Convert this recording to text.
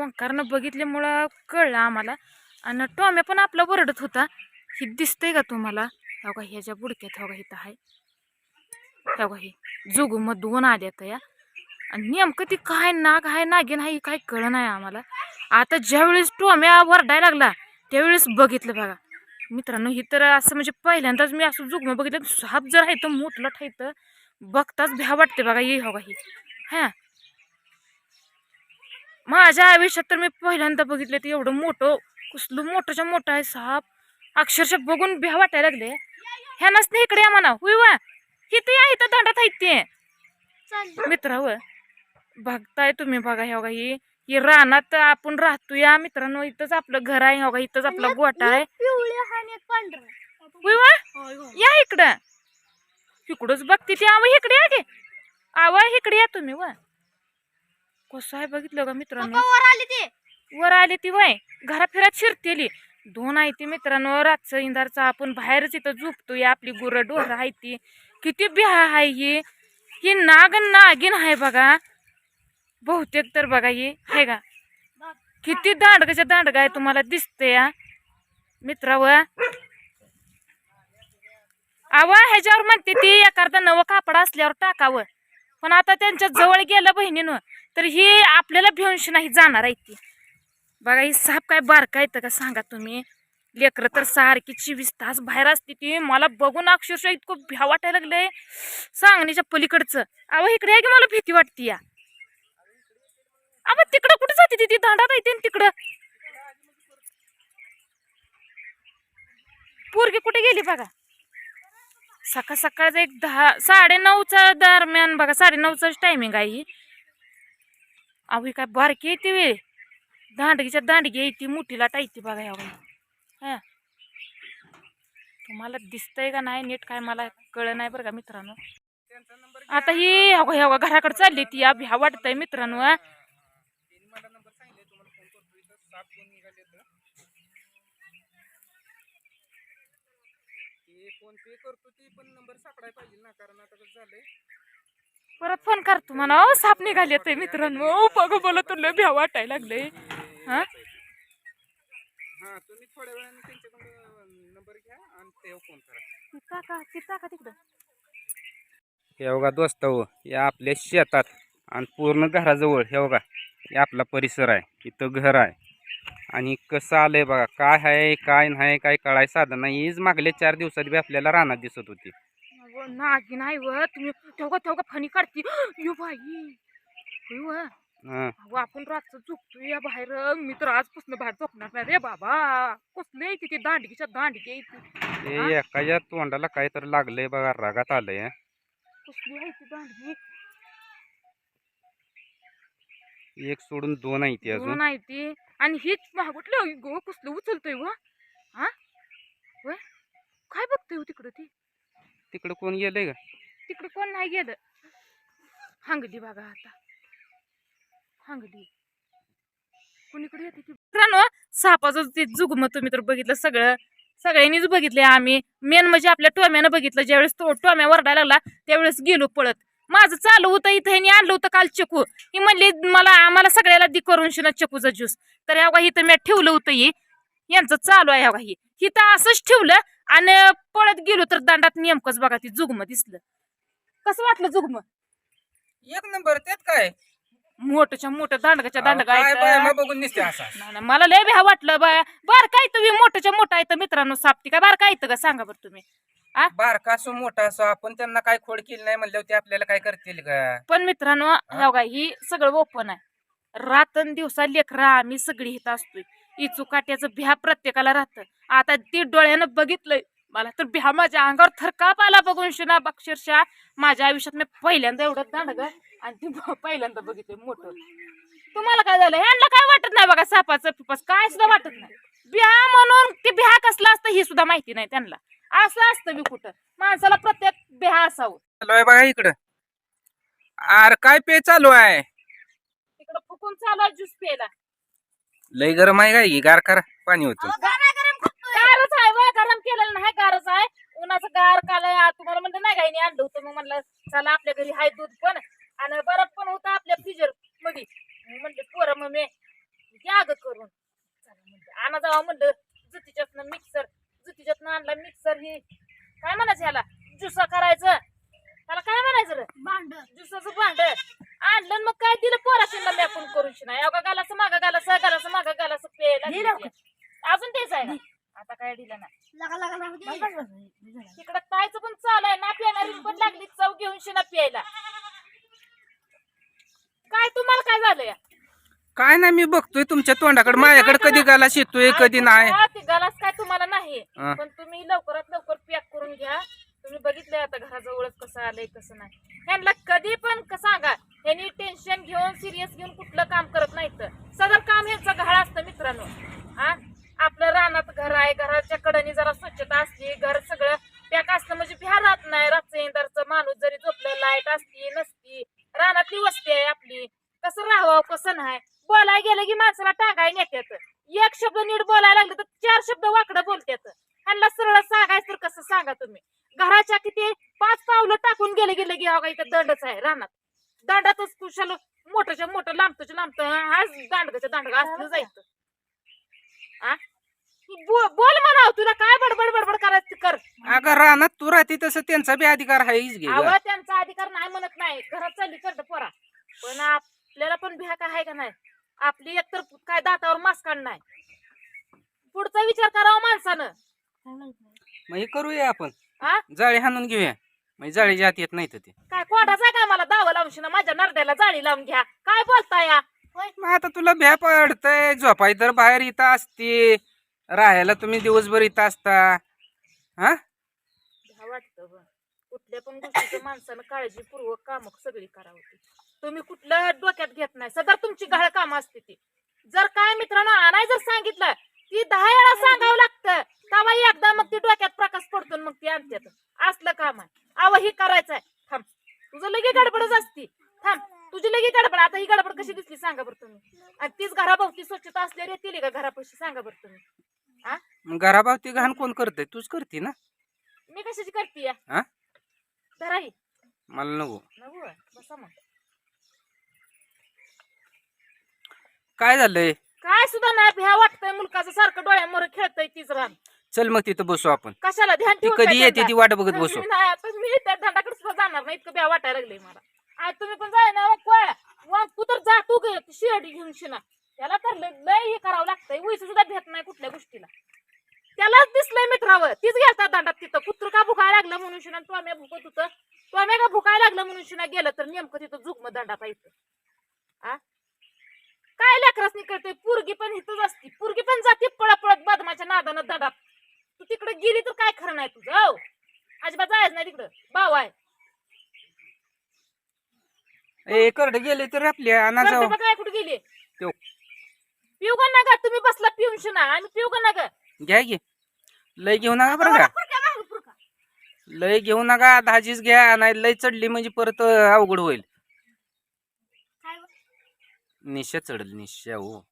ओंकारनं बघितल्यामुळं कळलं आम्हाला. आणि टॉम्या पण आपला वरडत होता. ही दिसतंय का तुम्हाला? हो का ह्याच्या बुडक्यात हो का इथं आहे हो का हे जोगूम दोन आल्यात या आणि नेमकं ती काय नाग आहे नागिन आहे काय कळलं नाही आम्हाला. आता ज्यावेळेस टोम्या वरडायला लागला त्यावेळेस बघितलं बघा. मित्रांनो ही तर असं म्हणजे पहिल्यांदाच मी असं जुगमं बघितलं. साप जर आहे तर मोठलं ठायतं बघताच भ्या वाटते बघा ये हो का ही. हा. माझ्या आयुष्यात तर मी पहिल्यांदा बघितलं ते एवढं मोठं कसलं मोठंच्या मोठं आहे साप. अक्षरशः बघून भ्या वाटायला लागले. ह्या नसते इकडे या म्हणा. हुई वा. किती आहे तर दांडात आहेत ते. मित्राव बघताय तुम्ही बघा हे बघा ही. ही रानात आपण राहतो या मित्रांनो इथंच आपलं घर आहे हो का इथंच आपला गोटा आहे. हुई वा. या इकडं. इकडंच बघते ती. आवा इकडे या की. आवा इकडे या तुम्ही वा. कसं आहे बघितलं का मित्रांनो? वर आली ती. वय. घरा फिरात शिरतेली. दोन आहे ती मित्रांनो रातचं इंदारचं. आपण बाहेरच इथं झोपतोय. आपली गुरं डोरं आहे ती. किती बिहा आहे ही. ही नाग नागिन आहे बघा. बहुतेक तर बघा ही. आहे का? किती दांडगाच्या दांडगा आहे तुम्हाला दिसते या मित्राव आवा ह्याच्यावर म्हणते ती एखादा नवं कापड असल्यावर टाकावं. पण आता त्यांच्या जवळ गेलं बहिणीनं तर ही आपल्याला भेऊनशी नाही जाणार आहे ती. बघा ही साप काय बारका येतं का सांगा तुम्ही? लेकरं तर सारखी चोवीस तास बाहेर असते ती. मला बघून अक्षरशः इतकं भ्या वाटायला लागलंय. सांगण्याच्या पलीकडचं. अहो इकडे आहे की मला भीती वाटते या. अबा तिकडं कुठे जाते ती? ती दांडात येते तिकडं. पोरगी कुठे गेली बघा? सकाळ सकाळचं एक दहा साडे नऊच्या दरम्यान बघा साडे नऊचाच टायमिंग आहे ही. अहो काय बारकी येते वे दांडगीच्या दांडगी येते मोठीला टायती बघा ह्या हा. तुम्हाला दिसतंय का नाही नीट काय मला कळ नाही बरं का मित्रांनो. आता ही हवा ह्या घराकडे चालली ती या वाटतंय मित्रांनो हा. त्यांनी मला नंबर सांगितले तुम्हाला फोन करतो इथं साप दोन निघाले ते फोन पे करतो ती पण नंबर सापडायला पाहिजे ना कारण आता कसं झालंय. परत फोन करतो म्हणा ओ साप निघाले ते मित्रांनो. ओ बघ बोला तुला भ्या वाटायला लागले हा? हा तुम्ही थोड्या वेळाने त्यांच्याकडे नंबर घ्या आणि ते फोन करा. तिथं का तिथं का तिकडं? हे बघा दोस्त हो हे आपल्या शेतात आणि पूर्ण घराजवळ हे बघा हे आपला परिसर आहे. इथं घर आहे. आणि कसं आलंय बघा काय आहे काय नाही काय कळाय साधन नाही. हीच मागल्या चार दिवसात बी आपल्याला रानात दिसत होती. अहो, नागी नाही व तुम्ही ठेवका ठेवका फणी काढती. यो बाई होय व. हं. अहो आपण रातचं झोपतोय या बाहेर. मी तर आजपासून बाहेर झोपणार नाही रे बाबा. कसले तिथे दांडगीच्या दांडगी आहे ती. ते एकाच्या तोंडाला काहीतरी लागलंय बघा रागात आलंय. हं. कसली आहे ती दांडगी? एक सोडून दोन आहे ती अजून. दोन आहे ती. आणि हीच महागुटलं गो कसलं उचलतोय व हा? होय? काय बघतोय हो तिकडं ती? तिकडे कोण गेलंय का? तिकडं कोण नाही गेलं. हांगली बघा आता. हांगली. कुणीकडे येते ती? मित्रांनो सापाचं ते जुगम तुम्ही तर बघितलं सगळं. सगळ्यांनीच बघितले आम्ही. मेन म्हणजे आपल्या टोम्यानं बघितलं. ज्यावेळेस तो टोम्या वरडायला लागला त्यावेळेस गेलो पळत. माझं चालू होतं इथं ह्यांनी आणलं होतं काल चकू. ही म्हणली मला आम्हाला सगळ्याला दी करून शिना चकूचा ज्यूस तर ह्या बघा इथं मी ठेवलं होतं ही. यांचं चालू आहे बघा ही इथं असंच ठेवलं आणि पळत गेलो तर दांडात नेमकंच बघा ती जुगम दिसलं. कसं वाटलं जुगम? एक नंबर त्यात काय? मोठच्या मोठं दांडगाच्या दांडगा काय आहेत. बाय, मग बघून दिसते असा. नाही, नाही, मला लय भ्या वाटलं बाय बार काय तुम्ही मोठच्या मोठा आहे मित्रांनो सापटी काय बार काय का? सांगा बरं तुम्ही. बारका असो मोठा असो आपण त्यांना काय खोड केली नाही म्हणल्यावर ते आपल्याला काय करतील का पण मित्रांनो ह्या बघा ही सगळं ओपन आहे. रातन दिवसा लेकरा आम्ही सगळी इथं असतोय. इचू काट्याचं भ्या प्रत्येकाला राहतं. आता ती डोळ्यानं बघितलंय. मला तर भ्या माझ्या अंगावर थरकाप आला बघून शिना अक्षरशः. माझ्या आयुष्यात मी पहिल्यांदा एवढं दांडग आणि ती ब- पहिल्यांदा बघितलंय मोठं. तुम्हाला काय झालं? ह्यांना काय वाटत नाही बघा सापाचं पिपाच काय सुद्धा वाटत नाही. भ्या म्हणून ते भ्या कसलं असतं हे सुद्धा माहिती नाही त्यांना. असं असतं मी कुठं. माणसाला प्रत्येक भ्या असावं. चालू आहे बघा इकडं. आर काय पे चालू आहे? तिकडं फुकून चालू आहे ज्यूस प्यायला. लय गरम आहे काय? गार करा पाणी होतं. गारच आहे बा गरम केलेलं नाही गारच आहे. उन्हाचं गार काल तुम्हाला म्हणलं नाही काही आणलं होतं. मग म्हणलं चला आपल्या घरी हाय दूध पण आणि बरफ पण होता आपल्या फ्रीजरमध्ये म्हणले पोरं मग मी अगं करून. चला म्हणलं आणा जावा म्हणलं. आणला मिक्सर ही. काय म्हणायचं ह्याला? ज्युसा करायचं. त्याला काय म्हणायचं रे? भांड. ज्युसाचं भांड. आणलं आणि मग काय दिलं पोराशीला मी आपण करून शिना अवघा गालाचं मागं गालाचं गालाचं मागं दिलं दिलं. अजून तेच आहे ना? आता काय दिलं ना. तिकडं कायचं पण चालू आहे. ना पिणारी पण लागली. चव घेऊन शिना प्यायला. काय तुम्हाला काय झालंय काय नाही मी बघतोय तुमच्या तोंडाकडे. माझ्याकडे कधी गालाश येतोय कधी नाही. ते गलास काय तुम्हाला नाही. हा. पण तुम्ही लवकरात लवकर पॅक करून घ्या. तुम्ही बघितलंय आता घराजवळच कसं आलंय कसं नाही. ह्यांना कधी पण क- सांगा. ह्यांनी टेन्शन घेऊन सिरियस घेऊन कुठलं काम करत नाहीत. सदर काम ह्यांचं घाळ असतं मित्रांनो. हा? आपलं रानात घर आहे घराच्या कडेने जरा स्वच्छता असते घर सगळं पॅक असलं म्हणजे भ्या राहत नाही रातचं इंदारचं माणूस जरी झोपलं लाइट असती नसती रानातली वस्ती आहे आपली कसं राहावं कसं नाही बोलाय गेलं की माणसाला टाकाय नेत्यात एक शब्द नीट बोलायला लागलं तर चार शब्द वाकडं बोलतात ह्यांना सरळ सांगायचं तर कसं सांगा तुम्ही घराच्या किती पाच पावलं टाकून गेले गेले की अहो इथं दंडच आहे रानात. दंडातच कुशाल मोठ्याच्या मोठं लांबतोच्या लांबत आज दांडगाच्या दांडगा असलं जायचं. आ? बो- बोल म्हणाव तुला काय बडबड बडबड करायचं कर. अगं रानात तू राहते तसं त्यांचा बी अधिकार आहेच घे. त्यांचा अधिकार नाही म्हणत नाही. घरात चालली करत पोरा. पण आपल्याला पण भ्या काय आहे का नाही? आपली एकतर काय दातावर मास नाही. पुढचा विचार करावा माणसानं. मग हे करूया आपण. हा जाळी हाणून घेऊया. म्हणजे जाळीच्या आत येत नाही ते. काय कोणाचा काय मला दावा लावून शिना? माझ्या नरड्याला जाळी लावून घ्या. काय बोलता या? मग आता तुला भ्या पडतंय. झोपाय तर बाहेर इथं असते. राहायला तुम्ही दिवसभर इथं असता. हा? वाटतं बघ. कुठल्या पण गोष्टीचं माणसानं काळजीपूर्वक काम सगळी करावं तुम्ही कुठलं डोक्यात घेत नाही. सदर तुमची घाळ काम असते ती. जर काय मित्रांनो आणाय जर सांगितलं ती दहा वेळा सांगावं लागतं. तेव्हा एकदा मग ती डोक्यात प्रकाश पडतो मग ती आणतात असलं काम आहे. अव ही करायचं आहे थांब. तुझं लगे गडबडच असती. थांब. तुझी लगे गडबड. आता ही गडबड कशी दिसली सांगा बरं तुम्ही. आणि तीच घराभोवती स्वच्छता असलेली येतील का घरापाशी? सांगा बरं तुम्ही. हा मग घराभावती घाण कोण करतंय? तूच करते ना. मी कशाची करते हा. धराही मला नको. नको बसा मग. काय झालंय? काय सुद्धा नाही. भ्या वाटतंय मुलकाचं सारखं डोळ्यामोर खेळतय तीच रान चल मग तिथं बसू आपण. कशाला ध्यान ती ठेवून कधी येते त्यांना? ती वाट बघत बसू. मी नाही आता मी त्या धंडाकडे सुद्धा जाणार नाही इतकं भ्या वाटायला लागले मला. आज तुम्ही पण जाय ना कोया वा तू तर जा तू गे ती शिर्डी घेऊन शिना. त्याला तर लय लय हे करावं लागतंय वैस सुद्धा भेट नाही कुठल्या गोष्टीला. त्यालाच दिसलंय मित्रावं तीच गेलता दांडात तिथं. कुत्र का भुकायला लागलं म्हणून शिना तो आम्ही भुकत होतं तो आम्ही का भुकायला लागलं म्हणून शिना गेलं तर नेमकं तिथं जुगम दांडात येतं लेकरासनी करते पुरगी पण इथंच असती. पुरगी पण जाते पळत पळत बदमाच्या नादानं दडात तू तिकडे गेली तर काय खरं नाही तुझं हो अजिबात जायचं नाही तिकडं. भाव आहे. ए करडे गेले तर आणा करते बघ काय कुठे गेली. त्यो. पिऊ का नका? तुम्ही बसला पिऊन शिना आम्ही पिऊ का नका? घ्या घे लय घेऊ नका बरं का. लय घेऊ नका. दहाचीच घ्या. नाही लय चढली म्हणजे परत अवघड होईल. काय बरं? निशा चढल निशा हो